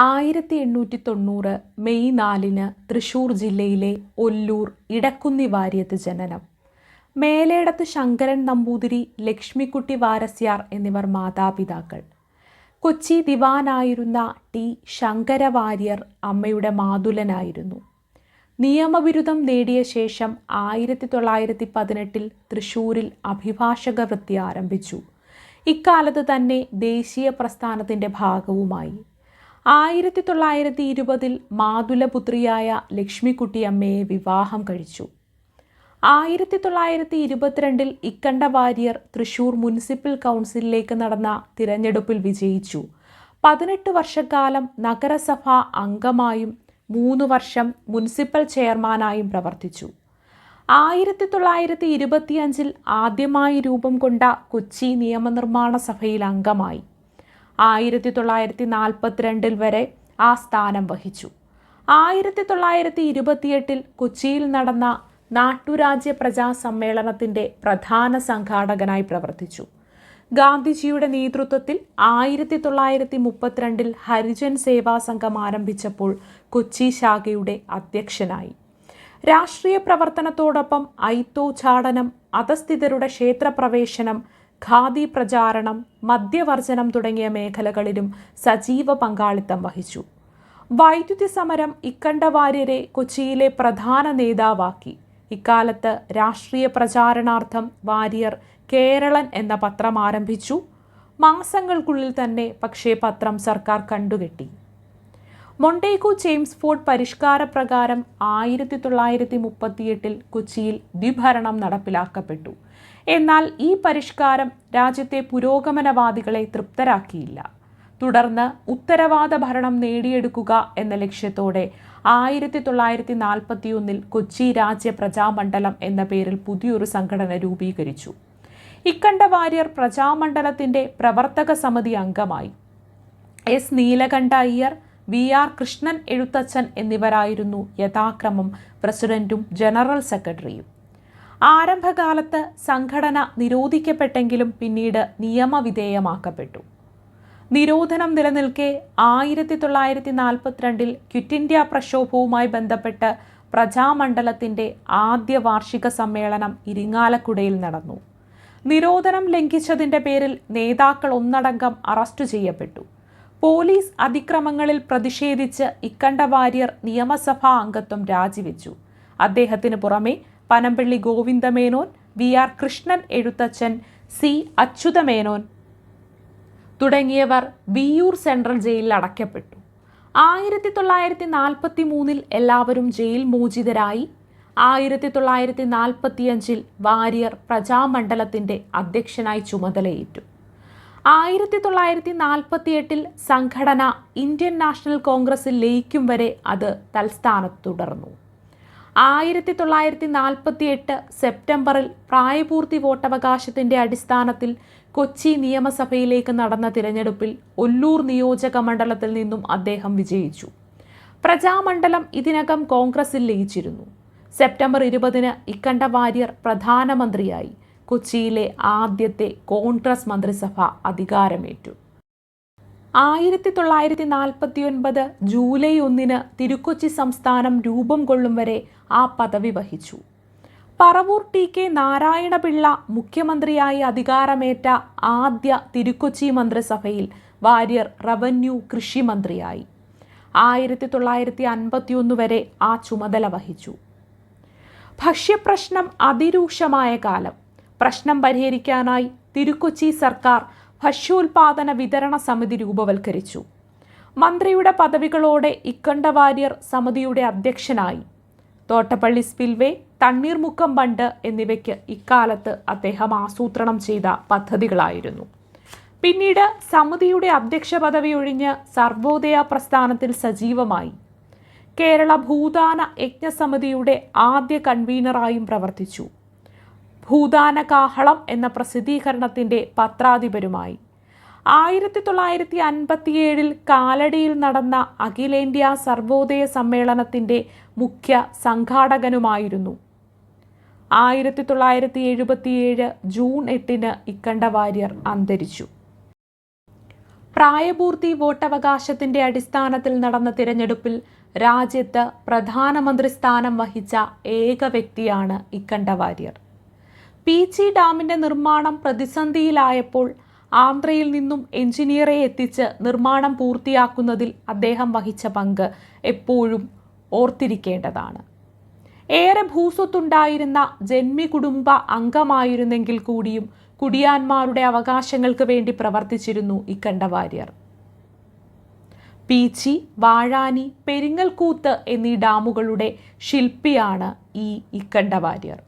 ആയിരത്തി എണ്ണൂറ്റി തൊണ്ണൂറ് മെയ് നാലിന് തൃശൂർ ജില്ലയിലെ ഒല്ലൂർ ഇടക്കുന്നി വാര്യത്ത് ജനനം. മേലേടത്ത് ശങ്കരൻ നമ്പൂതിരി ലക്ഷ്മിക്കുട്ടി വാരസ്യാർ എന്നിവർ മാതാപിതാക്കൾ. കൊച്ചി ദിവാനായിരുന്ന ടി ശങ്കര വാര്യർ അമ്മയുടെ മാതുലനായിരുന്നു. നിയമബിരുദം നേടിയ ശേഷം ആയിരത്തി തൊള്ളായിരത്തി പതിനെട്ടിൽ തൃശൂരിൽ അഭിഭാഷക വൃത്തി ആരംഭിച്ചു. ഇക്കാലത്ത് തന്നെ ദേശീയ പ്രസ്ഥാനത്തിന്റെ ഭാഗവുമായി. ആയിരത്തി തൊള്ളായിരത്തി ഇരുപതിൽ മാതുലപുത്രിയായ ലക്ഷ്മിക്കുട്ടിയമ്മയെ വിവാഹം കഴിച്ചു. ആയിരത്തി തൊള്ളായിരത്തി ഇരുപത്തിരണ്ടിൽ ഇക്കണ്ട വാര്യർ തൃശൂർ മുനിസിപ്പൽ കൗൺസിലിലേക്ക് നടന്ന തിരഞ്ഞെടുപ്പിൽ വിജയിച്ചു. പതിനെട്ട് വർഷക്കാലം നഗരസഭാ അംഗമായും മൂന്ന് വർഷം മുനിസിപ്പൽ ചെയർമാനായും പ്രവർത്തിച്ചു. ആയിരത്തി തൊള്ളായിരത്തി ഇരുപത്തിയഞ്ചിൽ ആദ്യമായി രൂപം കൊണ്ട കൊച്ചി നിയമനിർമ്മാണ സഭയിൽ അംഗമായി. ആയിരത്തി തൊള്ളായിരത്തി നാൽപ്പത്തിരണ്ടിൽ വരെ ആ സ്ഥാനം വഹിച്ചു. ആയിരത്തി തൊള്ളായിരത്തി ഇരുപത്തിയെട്ടിൽ കൊച്ചിയിൽ നടന്ന നാട്ടുരാജ്യ പ്രജാ സമ്മേളനത്തിന്റെ പ്രധാന സംഘാടകനായി പ്രവർത്തിച്ചു. ഗാന്ധിജിയുടെ നേതൃത്വത്തിൽ ആയിരത്തി തൊള്ളായിരത്തി മുപ്പത്തിരണ്ടിൽ ഹരിജൻ സേവാ സംഘം ആരംഭിച്ചപ്പോൾ കൊച്ചി ശാഖയുടെ അധ്യക്ഷനായി. രാഷ്ട്രീയ പ്രവർത്തനത്തോടൊപ്പം ഐത്തോച്ചാടനം അധസ്ഥിതരുടെ ക്ഷേത്രപ്രവേശനം ഖാദി പ്രചാരണം മദ്യവർജനം തുടങ്ങിയ മേഖലകളിലും സജീവ പങ്കാളിത്തം വഹിച്ചു. വൈദ്യുതി സമരം ഇക്കണ്ടവാര്യരെ കൊച്ചിയിലെ പ്രധാന നേതാവാക്കി. ഇക്കാലത്ത് രാഷ്ട്രീയ പ്രചാരണാർത്ഥം വാര്യർ കേരളൻ എന്ന പത്രം ആരംഭിച്ചു. മാസങ്ങൾക്കുള്ളിൽ തന്നെ പക്ഷേ പത്രം സർക്കാർ കണ്ടുകെട്ടി. മൊണ്ടേക്കു ജെയിംസ് ഫോർഡ് പരിഷ്കാര പ്രകാരം ആയിരത്തി തൊള്ളായിരത്തി മുപ്പത്തിയെട്ടിൽ കൊച്ചിയിൽ ദ്വിഭരണം നടപ്പിലാക്കപ്പെട്ടു. എന്നാൽ ഈ പരിഷ്കാരം രാജ്യത്തെ പുരോഗമനവാദികളെ തൃപ്തരാക്കിയില്ല. തുടർന്ന് ഉത്തരവാദ ഭരണം നേടിയെടുക്കുക എന്ന ലക്ഷ്യത്തോടെ ആയിരത്തി തൊള്ളായിരത്തി നാൽപ്പത്തിയൊന്നിൽ കൊച്ചി രാജ്യ പ്രജാമണ്ഡലം എന്ന പേരിൽ പുതിയൊരു സംഘടന രൂപീകരിച്ചു. ഇക്കണ്ട വാര്യർ പ്രജാമണ്ഡലത്തിന്റെ പ്രവർത്തക സമിതി അംഗമായി. S. Neelakanta Iyer V R Krishnan Ezhuthachan എന്നിവരായിരുന്നു യഥാക്രമം പ്രസിഡന്റും ജനറൽ സെക്രട്ടറിയും. ആരംഭകാലത്ത് സംഘടന നിരോധിക്കപ്പെട്ടെങ്കിലും പിന്നീട് നിയമവിധേയമാക്കപ്പെട്ടു. നിരോധനം നിലനിൽക്കെ ആയിരത്തി തൊള്ളായിരത്തി നാൽപ്പത്തിരണ്ടിൽ ക്വിറ്റ് ഇന്ത്യ പ്രക്ഷോഭവുമായി ബന്ധപ്പെട്ട് പ്രജാമണ്ഡലത്തിന്റെ ആദ്യ വാർഷിക സമ്മേളനം ഇരിങ്ങാലക്കുടയിൽ നടന്നു. നിരോധനം ലംഘിച്ചതിന്റെ പേരിൽ നേതാക്കൾ ഒന്നടങ്കം അറസ്റ്റ് ചെയ്യപ്പെട്ടു. പോലീസ് അതിക്രമങ്ങളിൽ പ്രതിഷേധിച്ച് ഇക്കണ്ട വാര്യർ നിയമസഭാ അംഗത്വം രാജിവെച്ചു. അദ്ദേഹത്തിന് പുറമെ Panampilly Govindamenon V R Krishnan Ezhuthachan C Achuthamenon തുടങ്ങിയവർ വിയൂർ സെൻട്രൽ ജയിലിൽ അടയ്ക്കപ്പെട്ടു. ആയിരത്തി തൊള്ളായിരത്തി നാൽപ്പത്തി മൂന്നിൽ എല്ലാവരും ജയിൽ മോചിതരായി. ആയിരത്തി തൊള്ളായിരത്തി നാൽപ്പത്തിയഞ്ചിൽ വാര്യർ പ്രജാമണ്ഡലത്തിന്റെ അധ്യക്ഷനായി ചുമതലയേറ്റു. ആയിരത്തി തൊള്ളായിരത്തി നാൽപ്പത്തി എട്ടിൽ സംഘടന ഇന്ത്യൻ നാഷണൽ കോൺഗ്രസിൽ ലയിക്കും വരെ അത് തൽസ്ഥാനത്ത് തുടർന്നു. ആയിരത്തി തൊള്ളായിരത്തി നാൽപ്പത്തി എട്ട് സെപ്റ്റംബറിൽ പ്രായപൂർത്തി വോട്ടവകാശത്തിന്റെ അടിസ്ഥാനത്തിൽ കൊച്ചി നിയമസഭയിലേക്ക് നടന്ന തിരഞ്ഞെടുപ്പിൽ ഒല്ലൂർ നിയോജക മണ്ഡലത്തിൽ നിന്നും അദ്ദേഹം വിജയിച്ചു. പ്രജാമണ്ഡലം ഇതിനകം കോൺഗ്രസിൽ ലയിച്ചിരുന്നു. സെപ്റ്റംബർ ഇരുപതിന് ഇക്കണ്ട വാര്യർ പ്രധാനമന്ത്രിയായി. കൊച്ചിയിലെ ആദ്യത്തെ കോൺഗ്രസ് മന്ത്രിസഭ അധികാരമേറ്റു. ആയിരത്തി തൊള്ളായിരത്തി നാൽപ്പത്തി ഒൻപത് ജൂലൈ ഒന്നിന് തിരുക്കൊച്ചി സംസ്ഥാനം രൂപം കൊള്ളും വരെ ആ പദവി വഹിച്ചു. പറവൂർ ടി കെ നാരായണപിള്ള മുഖ്യമന്ത്രിയായി അധികാരമേറ്റ ആദ്യ തിരുക്കൊച്ചി മന്ത്രിസഭയിൽ വാര്യർ റവന്യൂ കൃഷി മന്ത്രിയായി ആയിരത്തി തൊള്ളായിരത്തി അൻപത്തിയൊന്ന് വരെ ആ ചുമതല വഹിച്ചു. ഭക്ഷ്യപ്രശ്നം അതിരൂക്ഷമായ കാലം. പ്രശ്നം പരിഹരിക്കാനായി തിരുക്കൊച്ചി സർക്കാർ ഭക്ഷ്യോൽപാദന വിതരണ സമിതി രൂപവൽക്കരിച്ചു. മന്ത്രിയുടെ പദവികളോടെ ഇക്കണ്ട വാര്യർ സമിതിയുടെ അധ്യക്ഷനായി. തോട്ടപ്പള്ളി സ്പിൽവേ തണ്ണീർമുക്കം ബണ്ട് എന്നിവയ്ക്ക് ഇക്കാലത്ത് അദ്ദേഹം ആസൂത്രണം ചെയ്ത പദ്ധതികളായിരുന്നു. പിന്നീട് സമിതിയുടെ അധ്യക്ഷ പദവി ഒഴിഞ്ഞ് സർവോദയ പ്രസ്ഥാനത്തിൽ സജീവമായി. കേരള ഭൂദാന യജ്ഞസമിതിയുടെ ആദ്യ കൺവീനറായും പ്രവർത്തിച്ചു. ഭൂദാന കാഹളം എന്ന പ്രസിദ്ധീകരണത്തിന്റെ പത്രാധിപരുമായി. ആയിരത്തി തൊള്ളായിരത്തി അൻപത്തിയേഴിൽ കാലടിയിൽ നടന്ന അഖിലേന്ത്യാ സർവോദയ സമ്മേളനത്തിന്റെ മുഖ്യ സംഘാടകനുമായിരുന്നു. ആയിരത്തി തൊള്ളായിരത്തി എഴുപത്തിയേഴ് ജൂൺ എട്ടിന് ഇക്കണ്ട വാര്യർ അന്തരിച്ചു. പ്രായപൂർത്തി വോട്ടവകാശത്തിന്റെ അടിസ്ഥാനത്തിൽ നടന്ന തിരഞ്ഞെടുപ്പിൽ രാജ്യത്ത് പ്രധാനമന്ത്രി സ്ഥാനം വഹിച്ച ഏക വ്യക്തിയാണ് ഇക്കണ്ട വാര്യർ. പീച്ചി ഡാമിന്റെ നിർമ്മാണം പ്രതിസന്ധിയിലായപ്പോൾ ആന്ധ്രയിൽ നിന്നും എഞ്ചിനീയറെ എത്തിച്ച് നിർമ്മാണം പൂർത്തിയാക്കുന്നതിൽ അദ്ദേഹം വഹിച്ച പങ്ക് എപ്പോഴും ഓർത്തിരിക്കേണ്ടതാണ്. ഏറെ ഭൂസ്വത്തുണ്ടായിരുന്ന ജന്മി കുടുംബ അംഗമായിരുന്നെങ്കിൽ കൂടിയും കുടിയാന്മാരുടെ അവകാശങ്ങൾക്ക് വേണ്ടി പ്രവർത്തിച്ചിരുന്നു ഇക്കണ്ട വാര്യർ. പീച്ചി വാഴാനി പെരിങ്ങൽകൂത്ത് എന്നീ ഡാമുകളുടെ ശില്പിയാണ് ഈ ഇക്കണ്ട വാര്യർ.